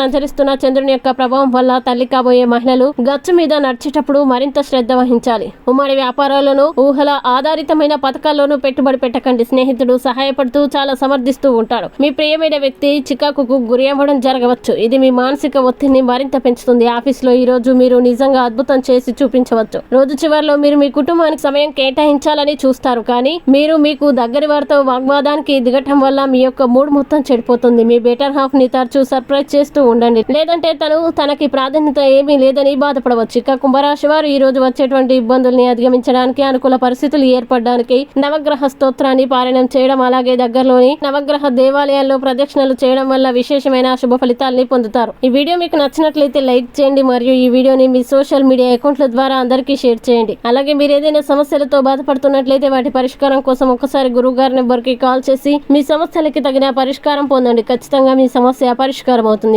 సంచరిస్తున్న చంద్రుని యొక్క ప్రభావం వల్ల తల్లి కాబోయే మహిళలు గచ్చు మీద నడిచేటప్పుడు మరింత శ్రద్ధ వహించాలి. ఉమ్మడి వ్యాపారాలను ఊహల ఆధారితమైన పథకాల్లోనూ పెట్టుబడి పెట్టకండి. స్నేహితుడు సహాయపడుతూ చాలా సమర్థిస్తూ ఉంటాడు. మీ ప్రియమైన వ్యక్తి చికాకుకు గురి అవ్వడం జరగవచ్చు. ఇది మీ మానసిక ఒత్తిడిని మరింత పెంచుతుంది. ఆఫీస్లో ఈ రోజు మీరు నిజంగా అద్భుతం చేసి చూపించవచ్చు. రోజు చివరిలో మీరు మీ కుటుంబానికి సమయం కేటాయించాలని చూస్తారు. కానీ మీరు మీకు దగ్గరి వారితో వాగ్వాదానికి దిగటం వల్ల మీ యొక్క మూడ్ మొత్తం చెడిపోతుంది. మీ బెటర్ హాఫ్ని తరచూ సర్ప్రైజ్ చేస్తూ ఉండండి. లేదంటే తను తనకి ప్రాధాన్యత ఏమీ లేదని బాధపడవచ్చు. ఇక కుంభరాశి వారు ఈ రోజు వచ్చేటువంటి ఇబ్బందుల్ని అధిగమించడానికి అనుకూల పరిస్థితులు ఏర్పడడానికి నవగ్రహ స్తోత్రాన్ని పారాయణం చేయడం అలాగే దగ్గరలోని నవగ్రహ దేవాలయాల్లో ప్రదక్షిణలు చేయడం వల్ల విశేషమైన శుభ ఫలితాల్ని పొందుతారు. ఈ వీడియో మీకు నచ్చినట్లయితే లైక్ చేయండి మరియు ఈ వీడియోని మీ సోషల్ మీడియా అకౌంట్ల ద్వారా అందరికీ షేర్ చేయండి. అలాగే మీరు ఏదైనా సమస్యలతో బాధపడుతున్నట్లయితే వాటి పరిష్కారం కోసం ఒకసారి గురువు గారి నెంబర్కి కాల్ చేసి మీ సమస్యలకి తగిన పరిష్కారం పొందండి. ఖచ్చితంగా మీ సమస్య పరిష్కారం అవుతుంది